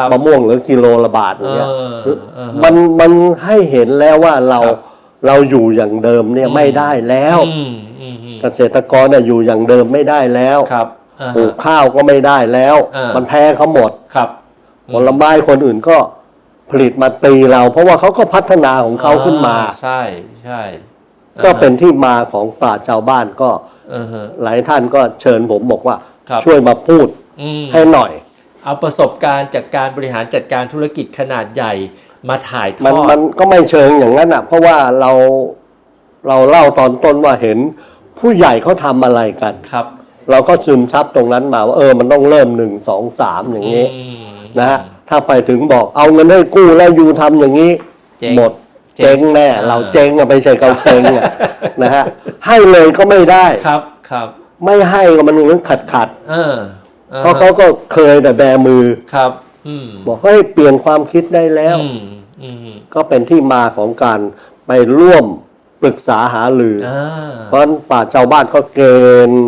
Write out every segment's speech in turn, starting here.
ครับมะม่วงเหรือกิโลละบาทอย่างเงี้ยเออเออฮะมันมันให้เห็นแล้วว่าเราครับ เราอยู่อย่างเดิมเนี่ยอืมไม่ได้แล้ว อืมอืมอืมเกษตรกรน่ะอยู่อย่างเดิมไม่ได้แล้วครับอ่าปลูฮะ กข้าวก็ไม่ได้แล้ว อ่ามั มันแพ้เขาหมดครับ ผลไม้คนอื่นก็ผลิตมาตีเรา เพราะว่าเขาก็พัฒนาของเขาขึ้นมา อ่ใช่ใช่ก็เป็นที่มาของปราชญ์ชาวบ้านก็เออฮะ หลายท่านก็เชิญผมบอกว่า ครับ ช่วยมาพูดอืมให้หน่อย เอาประสบการณ์จากการบริหารจัดการธุรกิจขนาดใหญ่มาถ่ายทมันอดมันก็ไม่เชิงอย่างนั้นอะ เพราะว่าเราเราเล่าตอนต้นว่าเห็น ผู้ใหญ่เขาทำอะไรกัน ครับเราก็ซึมซับตรงนั้นมาว่าเออมันต้องเริ่มหนึ่งสองสามอย่างนี้อืม นะฮะถ้าไปถึงบอกเอาเงินให้กู้แล้วอยู่ทำอย่างนี้ เจ๊งหมดเจ๊เจ๊งงแน่ อ่า เราเจ๊งอะไม่ใช่เขาเจ๊งอะนะฮะให้เลยก็ไม่ได้ ครับครับ ไม่ให้ก็มันเหมือนขัดขัดเออๆ เพราะเขาก็เคยแต่แบมือครับอืมบอกเฮ้ยเปลี่ยนความคิดได้แล้วอืมอืมก็เป็นที่มาของการไปร่วมปรึกษาหารือออ่าเพราะฉะนั้นป่าชาวบ้านก็เกณฑ์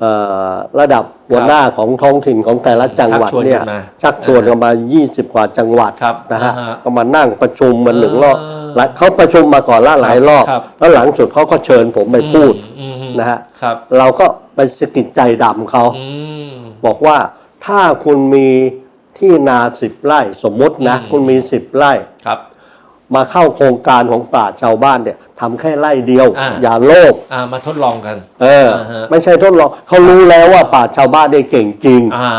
เอ่อระดับหัวหน้าของท้องถิ่นของแต่ละจังหวัดเนี่ยชักชวนกันมาชักชวนกันมา20 กว่าจังหวัดครับนะฮะอ่าฮะก็มานั่งประชุมมันหนึ่งรอบอ่าหลายเขาประชุมมาก่อนละหลายรอบครับแล้วหลังสุดเขาก็เชิญผมไปพูดอืมอืมนะฮะครับเราก็ไปสะกิดใจดำเขาอืม บอกว่าถ้าคุณมีที่นาสิบไร่สมมุตินะอืมคุณมีสิบไร่ครับ มาเข้าโครงการของป่าชชาวบ้านเนี่ยทำแค่ไร่เดียวอ่า อย่าโลภอ่ามาทดลองกัน เอออ่าฮะ ไม่ใช่ทดลองเขารู้แล้วว่าป่าชชาวบ้านได้เก่งจริง อ่า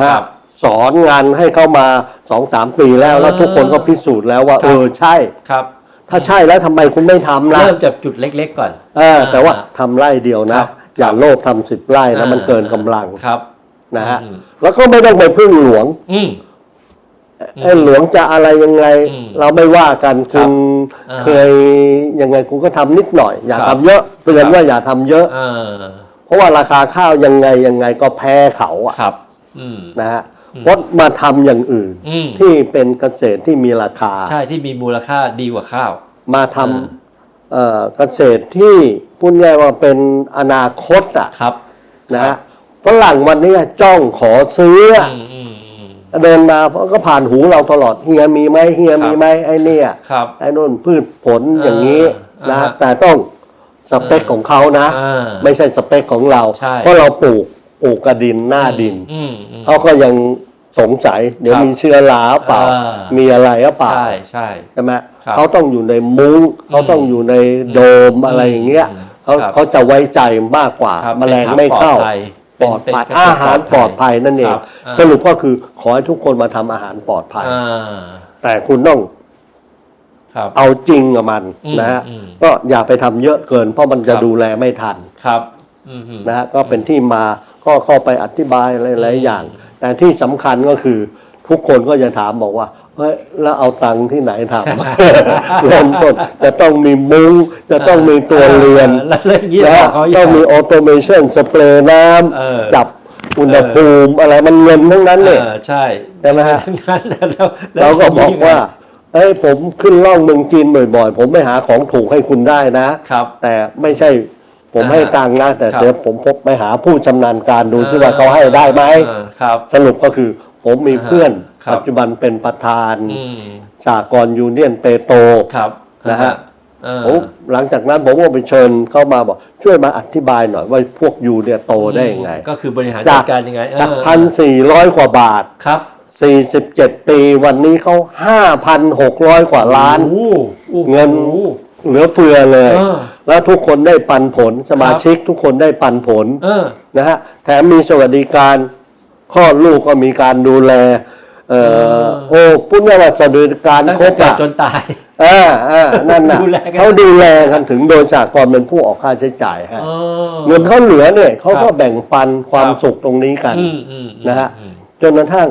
ฮะครับสอนงานให้เข้ามาสองสามปีแล้ว แล้วเออทุกคนก็พิสูจน์แล้วว่า ครับ เออใช่ ครับ ถ้าใช่แล้วทำไมคุณไม่ทำล่ะเริ่มจากจุดเล็ก ๆ ก่อน เออ แต่ว่าทำไร่เดียวคนะรับอย่าโลภทำสิบไร่นะมันเกินกำลัง ครับ นะฮะอืมแล้วก็ไม่ต้องไปพึ่งหลวงอืมไอ้หลวงจะอะไรยังไงอืมเราไม่ว่ากันครัคุบณอ่าเคยยังไงคุณก็ทำนิดหน่อย อย่าครับทำเยอะเตือนครับว่าอย่าทำเยอะอ่าเพราะว่าราคาข้าวยังไงยังไงก็แพ้เขาอะครับอืมนะฮะเพราะมาทำอย่างอื่นอืมที่เป็นเกษตรที่มีราคา ใช่ที่มีมูลค่าดีกว่าข้าว มาทอ่าำเอ่อเกษตรที่พูดง่ายว่าเป็นอนาคตอะครับนะฮะ ฝรั่งวันนี้จ้องขอซื้ออะอืมอืมอืมเดินมาเพราะก็ผ่านหูเราตลอดเฮียมีไหมเฮียครับมีไหมไอ้เนี่ยครับไอ้นู่นพืชผลอย่างนี้อ่านะอ่าฮะแต่ต้องสเปคของเขานะอ่าไม่ใช่สเปคของเราใช่เพราะเราปลูกปลูกกระดินหน้าดินอืมอืมเขาก็ยังสงสัย เดี๋ยวครับมีเชื้อราเปล่าอ่ามีอะไรหรือเปล่าใช่ใช่ใช่ไหมครับเขาต้องอยู่ในมุ้งเขาต้องอยู่ในโดมอะไรอย่างเงี้ยอืมเขาครับเขาจะไว้ใจมากกว่าครับแมลงไม่เข้า ป็นปลอดภัยเป็นอาหารปลอดภัยนั่นเองครับอ่าสรุปก็คือขอให้ทุกคนมาทำอาหารปลอดภัยอ่าแต่คุณต้องครับเอาจริงกับมันอืมนะฮะอืมก็อย่าไปทำเยอะเกิน เพราะมันจะครับดูแลไม่ทันครับอืมนะฮะก็เป็นที่มาก็เข้าไปอธิบายหลายๆอย่าง แต่ที่สำคัญก็คือทุกคนก็จะถามบอกว่า เฮ้ยแล้วเอาตังค์ที่ไหนทำ เริ่มต้นจะต้องมีมุ้งจะต้องมีตัวเรือนแล้วเรื่องนี้นะบอฮะกเขาอีกต้องมี ออโตเมชันสเปรย์น้เออำจับอุณหภูมิอะไรมันเงินทั้งนั้นเนี่ยออใช่ใช่ไหมฮะ งั้นแล้วแล้วเราก็บอกทีนี้ว่า เอ้ยผมขึ้นล่องเมืองจีนบ่อยๆ ผมไม่หาของถูกให้คุณได้นะ ครับ แต่ไม่ใช่ผมอ่าให้ตังค์นะ แต่ครับ เดี๋ยวผมพบไปหาผู้ชำนาญการดูที่ว่าเขาให้ได้ไหม เออครับ สรุปก็คือผมมีเพื่อนครับ ปัจจุบันเป็นประธานอืมสากลยูเนียนเปโตครับนะฮะเออผมหลังจากนั้นผมก็ไปเชิญเข้ามาบอก ช่วยมาอธิบายหน่อยว่าพวกยูเนี่ยโตได้ยังไง ก็คือบริหารจาจักดการยังไงเออจากพันสี่ร้อยกว่าบาทครับ47ปีวันนี้เขา5,600กว่าล้านโอ้โหเงินโอ้โหเหลือเฟือเลยเออแล้วทุกคนได้ปันผลสมาชิกทุกคนได้ปันผลเออนะฮะแถมมีสวัสดิการคลอดลูกก็มีการดูแล เอ่อโอ้พูดง่ายว่าสวัสดิการตั้งครแต่บเกิดอะจนตาย อ่าอ่านั่นน่ะดูแลกัน เขาดูแลกันถึงโดยสากลเป็นผู้ออกค่าใช้จ่ายฮะ เออ เงินเขาเหลือเนี่ยเขาก็ครับแบ่งปันความครับ สุขตรงนี้กัน อืมอืมนะฮะ อืม จนกระทั่ง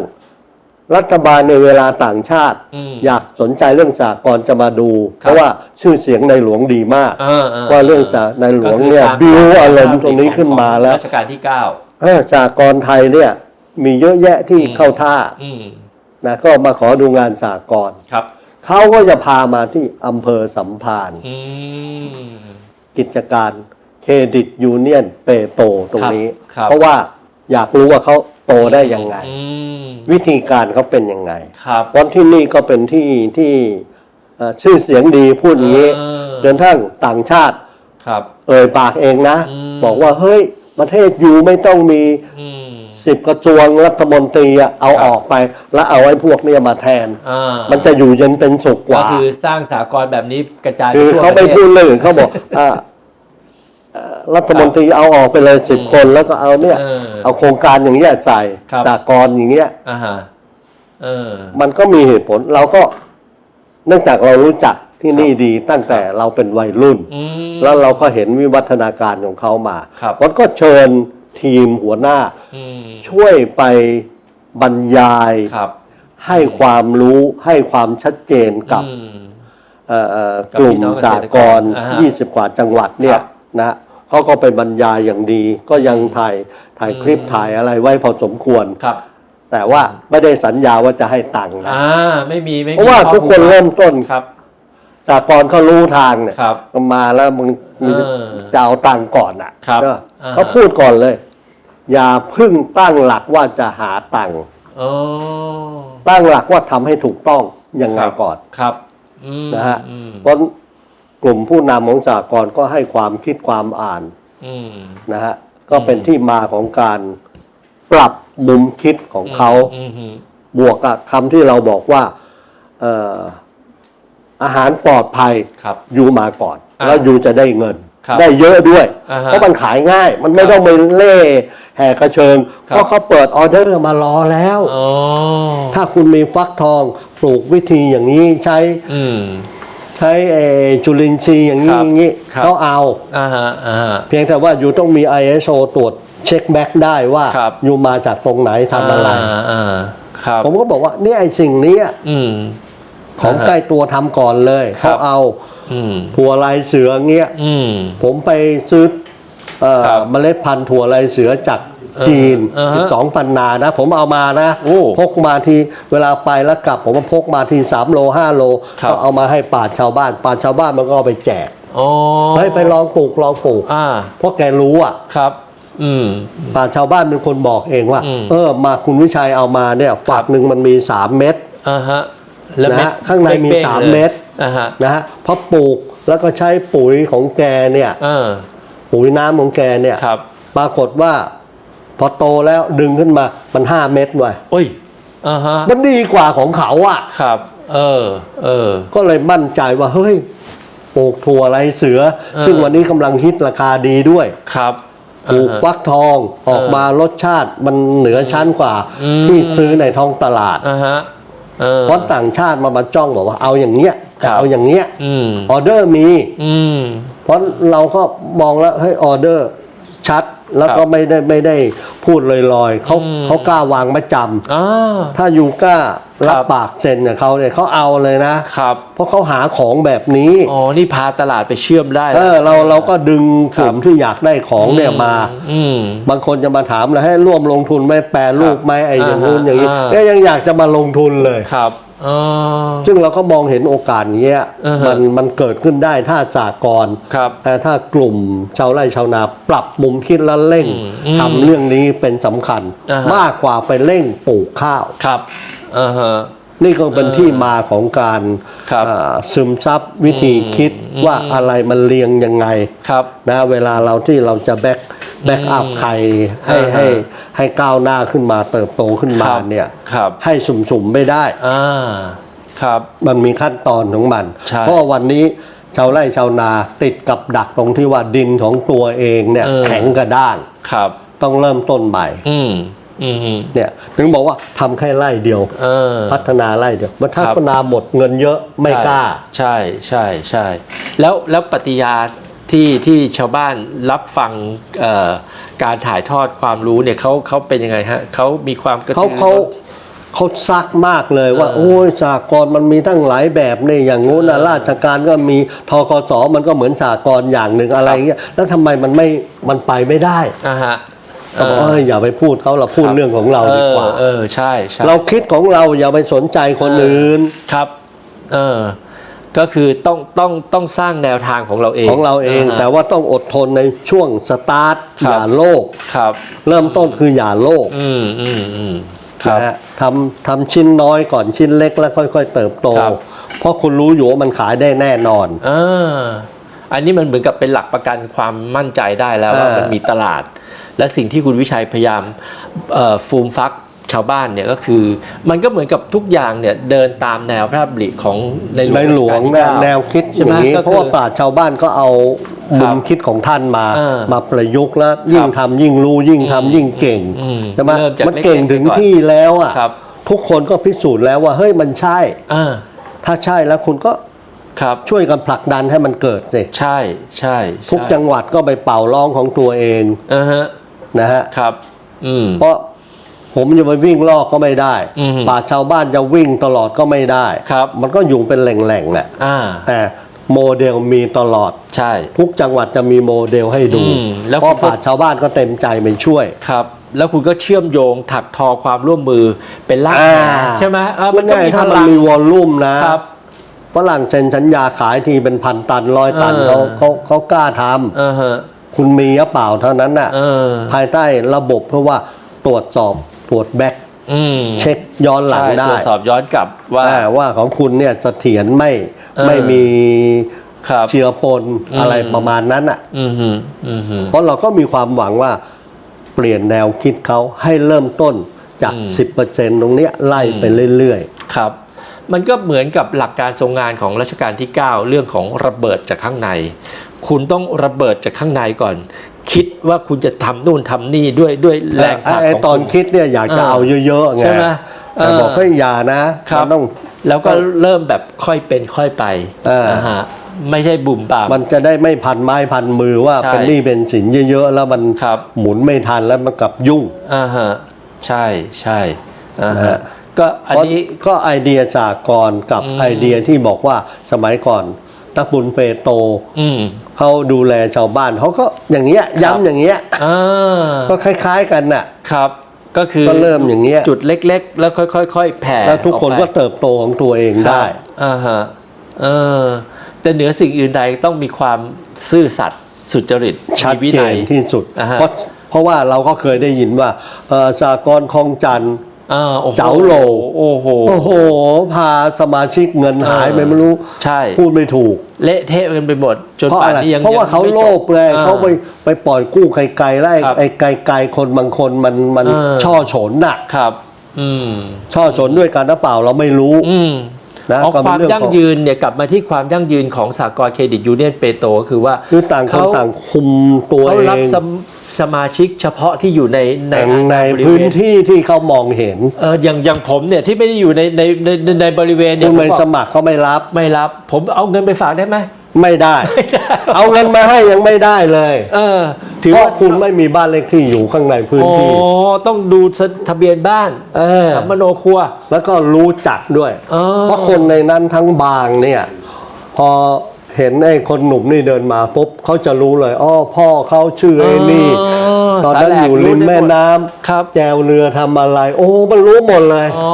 รัฐบาลในเวลาต่างชาติ อืมอยากสนใจเรื่องสากลจะมาดูครับเพราะว่าชื่อเสียงในหลวงดีมาก เออเออว่าเรื่องจากในหลวงเนี่ยก็คืบิวกอารมณ์กตรงนี้ขึ้นมาแล้ว รัชกาลที่เก้าเออสากลไทยเนี่ยมีเยอะแยะที่อืมเข้าท่า อืม นะก็มาขอดูงานสากลครับ เขาก็จะพามาที่อำเภอสัมพันธ์อืม กิจการเครดิตยูเนียนเปโตตรงนี้ครับ เพราะว่าอยากรู้ว่าเขาโตได้ยังไง อืมวิธีการเขาเป็นยังไง ครับ เพราะที่นี่ก็เป็นที่ที่เอ่อชื่อเสียงดีพูดอย่างนี้เออ จนทั้งต่างชาติ ครับ เอ่ยปากเองนะ อืม บอกว่าเฮ้ยประเทศอยู่ไม่ต้องมีอืม สิบกระทรวงรัฐมนตรีอะเอาครับออกไป แล้วเอาไอ้พวกเนี้ยมาแทน อ่ามันจะอยู่เย็นเป็นสุขกก็ว่า คือสร้างสากลแบบนี้กระจายคือทั่วเขาปไม่ระทศพูดเรื่องอื่นเขาบอกอ่าเอ่อรัฐมนตรีเอาออกไปเลยสิบคนแล้วก็เอาเนี่ย เออเอาโครงการอย่างเงี้ยใส่ครับ จากกรอย่างเงี้ย อ่าฮะเออ มันก็มีเหตุผลเราก็เนื่องจากเรารู้จักที่นี่ดีตั้งแต่เราเป็นวัยรุ่น อืม แล้วเราก็เห็นวิวัฒนาการของเขามาครับ มันก็เชิญ ทีมหัวหน้า อืมช่วยไปบรรยาย ครับ ให้ความรู้ให้ความชัดเจนกับอืม เอ่อเอ่อกับกลุ่มพี่น้องเกษสาตรกกรรอ่าฮะ20 กว่าจังหวัดเนี่คยรับนะเขาก็ไปบรรยายอย่างดี ก็ยังถ่ายถ่ายคลิปถ่ายอะไรไว้พอสมควร ครับ แต่ว่าไม่ได้สัญญาว่าจะให้ตังค์นะอ่า ไม่มี ไม่มีเพราะว่าทุกคนเริ่มต้น ครับ สากรเขารู้ทางเนี่ยครับ มาแล้วมึงมึงเออจะเอาตังค์ก่อนอะครับเนอะอ่าฮะเขาพูดก่อนเลย อย่าเพึ่งตั้งหลักว่าจะหาตังค์อ๋อตั้งหลักว่าทำให้ถูกต้องยังไงครับก่อน ครับอืมนะฮะ อืมเพราะกลุ่มผู้นำของสากรณ์ก็ให้ความคิดความอ่านอืม นะฮะก็เป็นที่มาของการปรับมุมคิดของเขา อืมอืมบวกกับคำที่เราบอกว่าเอ่อ อาหารปลอดภัยครับ อยู่มาก่อน อ่าแล้วอยู่จะได้เงิน ครับได้เยอะด้วย อ่าฮะเพราะมันขายง่าย มันไม่ครับต้องไปเล่แห่กระเชิง ครับ เพราะเขาเปิดออเดอร์มารอแล้ว อ๋อถ้าคุณมีฟักทองปลูกวิธีอย่างนี้ใช้อืม ใช้เอ่อจุลินทรีย์อย่างนี้ครับอย่างนี้ครับ เขาเอา อ่าฮะอ่าฮะ เพียงแต่ว่าอยู่ต้องมี ISO ตรวจเช็คแบ็กได้ว่าครับ อยู่มาจากตรงไหนทำอะไราอ่าครับผมก็บอกว่าเนี่ยไอ้สิ่งเนี้ยอืม ของอ่าฮะใกล้ตัวทำก่อนเลยครัเขาบเอาอืมถั่วลายเสือเงี้ยอืมผมไปซื้อเอ่อครับเมล็ดพันธุ์ถั่วลายเสือจากเออจีนอ่าฮะ12ปันนานะ ผมเอามานะโอ้พกมาทีเวลาไปแล้วกลับ ผมก็พกมาที 3 โล 5 โลครับก็เอามาให้ป่าชาวบ้าน ป่าชาวบ้านมันก็เอาไปแจกอ๋อเฮ้ยไปลองปลูกลองปลูกอ่าเพราะแกรู้อะครับอืมป่าชาวบ้านเป็นคนบอกเองว่าอืมเออมาคุณวิชัยเอามาเนี่ยฝักหนึ่งมันมี 3 เม็ดอ่าฮะ แล้วนะเม็ดฮะข้างในมีป้งๆสามลยเม็ดอ่าฮะนะฮะพอปลูกแล้วก็ใช้ปุ๋ยของแกเนี่ยเออปุ๋ยน้ำของแกเนี่ยครับ ปรากฏว่า พอโตแล้วดึงขึ้นมามัน 5 เม็ดเว้ยโอ้ยอ่าฮะมันดีกว่าของเขาอะ ครับ เออ เออ ก็เลยมั่นใจว่าเฮ้ยปลูกถั่วไรเสือ เออ ซึ่งวันนี้กำลังฮิตราคาดีด้วยครับปลูกอ่าฮะ ฟักทองออกมารสชาติมันเหนือชั้นกว่า อืม ที่ซื้อในท้องตลาด อ่าฮะ เออ เพราะต่างชาติมามาจ้องบอกว่าเอาอย่างเงี้ยแต่ครับ เอาอย่างเงี้ยอืมออเดอร์มี อืม เพราะเราก็มองแล้วเฮ้ยออเดอร์ชัด แล้วก็ครับไม่ได้ไม่ได้พูดลอยๆเขาอืมเขากล้าวางมาจำอ่าถ้าอยู่กล้ารับครับปากเซ็นกับเขาเนี่ยเขาเอาเลยนะครับ เพราะเขาหาของแบบนี้อ๋อนี่พาตลาดไปเชื่อมได้เอแล้วอเราเราก็ดึงกลุ่มครับที่อยากได้ของเนี่ยมาอืมบางคนจะมาถามเลยให้ร่วมลงทุนไหมแปรรูปไหมไอ้อย่างนู้นอ่าฮะอย่างนี้อ่าเนี่ยยังอยากจะมาลงทุนเลยครับอ๋อ ซึ่งเราก็มองเห็นโอกาสเนี้ยอ่าฮะมันมันเกิดขึ้นได้ถ้าจากกรครับแต่ถ้ากลุ่มชาวไร่ชาวนาปรับมุมคิดและเร่งอืมอืมทำเรื่องนี้เป็นสำคัญอ่าฮะมากกว่าไปเร่งปลูกข้าวครับอ่าฮะนี่ก็เป็นเออที่มาของการครับอ่าซึมซับวิธีคิดอืมว่าอะไรมันเรียงยังไงครับนะเวลาเราที่เราจะแบ็ก แบ็กอัพใครให้อ่าฮะให้ให้ก้าวหน้าขึ้นมาเติบโตขึ้นมาครับเนี่ยครับให้สุ่มๆไม่ได้อ่าครับมันมีขั้นตอนของมันใช่เพราะว่าวันนี้ชาวไร่ชาวนาติดกับดักตรงที่ว่าดินของตัวเองเนี่ยเออแข็งกระด้างครับ ต้องเริ่มต้นใหม่อืมอืมฮึเนี่ยถึงบอกว่าทำแค่ไร่เดียวเออพัฒนาไร่เดียวมันครัพับฒนาหมดเงินเยอะไม่กล้า ใช่ใช่ใช่แล้วแล้วปฏิญาณ ที่ที่ชาวบ้านรับฟังเอ่อการถ่ายทอดความรู้เนี่ยเขาเขาเป็นยังไงฮะเขามีความกระเขาตือรือเขาร้นเขาซักมากเลยว่าเออโอ้ยสากลมันมีทั้งหลายแบบนี่อย่างงู้นนะเออราชการก็มีทกสมันก็เหมือนสากลอย่างหนึ่งอะไรเงี้ยแล้วทำไมมันไม่มันไปไม่ได้อ่าฮะก็บอกเอ้ยอย่าไปพูดเขาเราพูดเรื่องของเราดีกว่า เออเออใช่ใช่ เราคิดของเราอย่าไปสนใจคนอื่นครับ เออ ก็คือต้องต้องต้องสร้างแนวทางของเราเอง ของเราเองาฮะแต่ว่าต้องอดทนในช่วงสตาร์ทครับอย่าโลกครับ เริ่มต้นคืออย่าโลก อืมอืมอืมครับนะฮะทำทำชิ้นน้อยก่อนชิ้นเล็กแล้วค่อย ๆ เติบโตครับเพราะคุณรู้อยู่ว่ามันขายได้แน่นอนเอออันนี้มันเหมือนกับเป็นหลักประกันความมั่นใจได้แล้วว่าอ่ามัมันมีตลาด และสิ่งที่คุณวิชัยพยายามเอ่อฟูมฟัก ชาวบ้านเนี่ยก็คือ มันก็เหมือนกับทุกอย่างเนี่ยเดินตามแนวพระดำริของในหลวงในหลวงรัชกาลที่แนวเก้า แนวคิดอใช่ไหมย่างนี้ก็เพราะว่าคือปราชญ์ชาวบ้านก็เอามุมคิดของท่านมา เออมาประยุกต์แล้วยิ่งครับทำยิ่งรู้ยิ่งทำยิ่งเก่งอืมใช่ไหมเริ่มจากมันเก่งเล็กๆถึงไปก่อนที่แล้วอะครับ ทุกคนก็พิสูจน์แล้วว่าเฮ้ยมันใช่ อ่าถ้าใช่แล้วคุณก็ครับ ช่วยกันผลักดันให้มันเกิดสิใช่ใช่ทุกใช่จังหวัดก็ไปเป่าร้องของตัวเองอ่าฮะนะฮะ ครับ อืม เพราะ ผมจะไปวิ่งลอกก็ไม่ได้ อืมป่าชาวบ้านจะวิ่งตลอดก็ไม่ได้ ครับ มันก็อยู่เป็นแหล่งๆแหละอ่า แต่โมเดลมีตลอด ใช่ ทุกจังหวัดจะมีโมเดลให้ดูอืมแล้ว เพราะป่าชาวบ้านก็เต็มใจไปช่วย ครับ แล้วคุณก็เชื่อมโยงถักทอความร่วมมือเป็นรากอ่า ฐานใช่ไหมอ่ามัมันนก็ง่ายมีพถ้ามันลังมีวอลลุ่มนะครับ ฝรั่งเซ็นสัญญาขายทีเป็นพันตันร้อยตันเอเขาอ เขาเขากล้าทเออฮะำคุณมีหรือเปล่าเท่านั้นน่ะ เออ ภายใต้ระบบเพราะว่าตรวจสอบ ตรวจแบ็กอืมเช็คย้อนหลังใช่ได้ ตรวจสอบย้อนกลับว่า อ่าว่าของคุณเนี่ยเสถียรไม่เออ ไม่มีครับ เชื้อปนอืม อะไรประมาณนั้นอะ อืมฮึอืมฮึ เพราะเราก็มีความหวังว่าเปลี่ยนแนวคิดเขาให้เริ่มต้นจาก10%ตรงเนี้ยไล่ไปเรื่อย ครับ มันก็เหมือนกับหลักการทรงงานของรัชกาลที่ 9 เรื่องของระเบิดจากข้างใน คุณต้องระเบิดจากข้างในก่อน คิดว่าคุณจะทำนู่นทำนี่ด้วยด้วยๆแรงผลักไอ้ของตอนคุณคิดเนี่ยอยากจะเออเอาเยอะๆไงใช่ไหมแต่เออบอกให้ยอย่านะครับมันต้องแล้วก็เริ่มแบบค่อยเป็นค่อยไปเออนะฮะไม่ใช่บุ่มบามมันจะได้ไม่พันไม้พันมือว่าใช่เป็นหนี้เป็นสินเยอะๆ แล้วมันครับหมุนไม่ทันแล้วมันกลับยุ่งอ่าฮะใช่ใช่อ่านะฮะฮะก็อันนี้เพราะก็ไอเดียจากกรกับอืมไอเดียที่บอกว่าสมัยก่อน นักบุญเปโตรอืมเขาดูแลชาวบ้านเขาก็อย่างเงี้ยครับย้ำอย่างเงี้ยอ่าก็คล้าย ๆกันน่ะ ครับ ก็คือก็เริ่มอย่างเงี้ยจุดเล็ก ๆ แล้วค่อยๆ แผ่แล้วทุกคนออก็ไปเติบโตของตัวเองได้ครับอ่าฮะเออแต่เหนือสิ่งอื่นใดต้องมีความซื่อสัตย์สุจริตชัดมีวิเจนันย ที่สุด อ่าฮะเพราะเพราะว่าเราก็เคยได้ยินว่าเอ่อสากรณ์คลองจันทร์ อ่าโอ้โหเจ๋าโหล โอ้โห โอ้โห พาสมาชิกเงินหายไปเออไม่รู้ ใช่ พูดไม่ถูก เละเทะกันไปหมด จนเพราะป่าอะนไร นี้ยังเพราะว่าเขายังม่โลภไงอ่ เขาไปไปปล่อยกู้ไกลๆแล้วไอ้ครับไอ้ไกลๆคนบางคนมันมันเออช่อฉนน่ะ ครับ อืม ช่อฉนด้วยกันหรือเปล่าเราไม่รู้ อืม นะเอาก็คเป็วานมเรื่องยั่งของยืนเนี่ยกลับมาที่ความยั่งยืนของสากลเครดิตยูเนียนเปโตรคือว่าคือต่างคนเขาต่างคุมตัวเขาเอรับงสมสมาชิกเฉพาะที่อยู่ในในในบริเวณพื้นที่ที่เขามองเห็นเอออย่างอย่างผมเนี่ยที่ไม่ได้อยู่ในในในในในบริเวณเนี่คุยณผมไปบอกสมัครเขาไม่รับไม่รับ ผมเอาเงินไปฝากได้ไหมไม่ได้ เอาเงินมาให้ยังไม่ได้เลย เออ ถือว่าคุณไม่มีบ้านเลขที่อยู่ข้างในพื้นโอ้ที่ต้องดูทะเบียนบ้านเออสัมมโนครัว แล้วก็รู้จักด้วยเออเพราะคนในนั้นทั้งบางเนี่ย พอเห็นไอ้คนหนุ่มนี่เดินมาปุ๊บเขาจะรู้เลยอ้อพ่อเขาชื่อไอ้นี่เออตอนนั้นสาแหลกอยู่ริมรู้ได้หมดแม่น้ำครับแจวเรือทำอะไร โอ้ มันรู้หมดเลยอ๋อ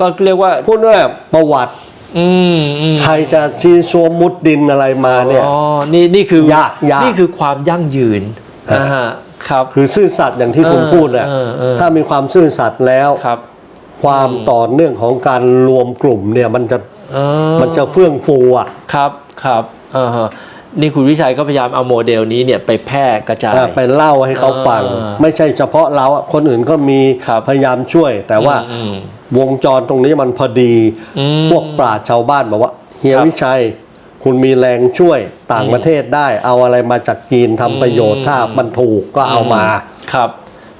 ก็เรียกว่าพูดว่าประวัติอืมอืมใครจะชี้ชัวมุดดินอะไรมาเนี่ย อ๋อ นี่นี่คือยากยากนี่คือความยั่งยืนเอออ่นะฮะครับ คือซื่อสัตย์อย่างที่คุณเออพูดแหละเออเออ ถ้ามีความซื่อสัตย์แล้ว ครับความต่อเนื่องของการรวมกลุ่มเนี่ยมันจะเออมันจะเฟื่องฟูอะ ครับครับเออฮะนี่คุณวิชัยก็พยายามเอาโมเดลนี้เนี่ยไปแพร่กระจาย อะไปเล่าให้เขาฟัง เออไม่ใช่เฉพาะเราอะคนอื่นก็มีครับ พยายามช่วย แต่ว่าอืม วงจรตรงนี้มันพอดี อืมพวกปราชญ์ชาวบ้านบอกว่า เฮียครับ วิชัย คุณมีแรงช่วยต่างประเทศได้ เอาอะไรมาจากจีนทำประโยชน์อืมถ้ามันถูกก็เอามาครับ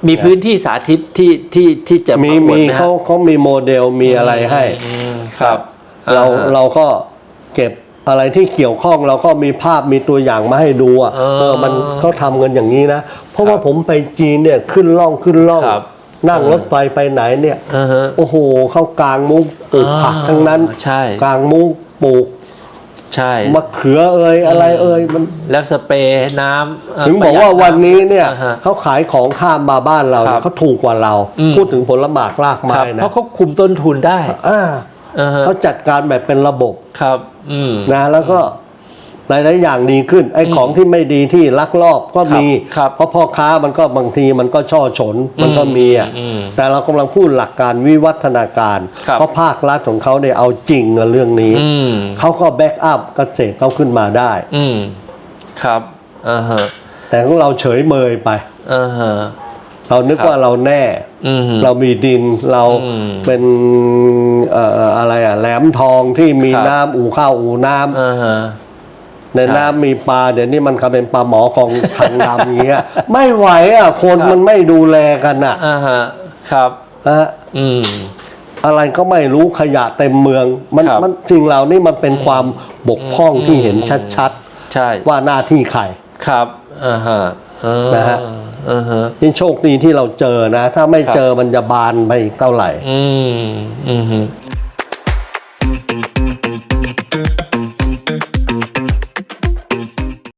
มีพื้นที่สาธิตที่ที่ที่จะมีประกวดมีไหฮะเขาเขามีโมเดลมีอะไรให้อืมครับ เราอ่ฮะเราก็เก็บอะไรที่เกี่ยวข้องเราก็มีภาพมีตัวอย่างมาให้ดูอะเออเออมันเขาทำกันอย่างนี้นะ เพราะว่าผมไปจีนเนี่ยขึ้นล่องขึ้นล่องครับนั่งรถไฟไปไหนเนี่ยอ่าฮะโอ้โหเขากลางมุ้งปลูกผักทั้งนั้นใช่กลางมุ้งปลูก ใช่ มะเขือเอ่ยอะไรเอ่ยมัน แล้วสเปรย์น้ำเถึงบอกว่าวันนี้เนี่ยอ่าฮะเขาขายของข้ามมาบ้านเราครัเนี่ยบเขาถูกกว่าเรา อืม พูดถึงผลหมากรากคไม้รับนะเพราะเขาคุมต้นทุนได้อ่าอ่าฮะเขาจัดการแบบเป็นระบบครับ อืม นะแล้วก็ หลายๆอย่างดีขึ้น ไอ้ของที่ไม่ดีที่ลักลอบก็มี ครับเพราะพ่อค้ามันก็บางทีมันก็ช่อฉนมันก็มีอะอืมแต่เรากำลังพูดหลักการวิวัฒนาการ ครับ เพราะภาครัฐของเขาเนี่ยเอาจริงกับเรื่องนี้ อืม เขาก็แบ็กอัพเกษตรเขาขึ้นมาได้ อืม ครับอ่าฮะแต่ของเราเฉยเมยไป อ่าฮะ เรานึกครับว่าเราแน่ อืม เรามีดินเราอืมเป็นเอ่ออะไรอะแหลมทองที่มีครับ น้ำอู่ข้าวอู่น้ำ อ่าฮะ ในครับน้ำมีปลาเดี๋ยวนี้มันกลายเป็นปลาหมอของทางดำอย่างเงี้ยไม่ไหวอะคนมันไม่ดูแลกันอะอ่าฮะครับนะฮะอืมอะไรก็ไม่รู้ขยะเต็มเมือง มันครับมันสิ่งเหล่านี้มันเป็นความบกพร่องที่เห็นชัดใช่ๆว่าหน้าที่ใครครับอ่าฮะอ่านะฮะอ่าฮะนี่โชคดีที่เราเจอนะ ถ้าไม่ครับเจอมันจะบานไปอีกเท่าไหร่ อืมอืมฮึ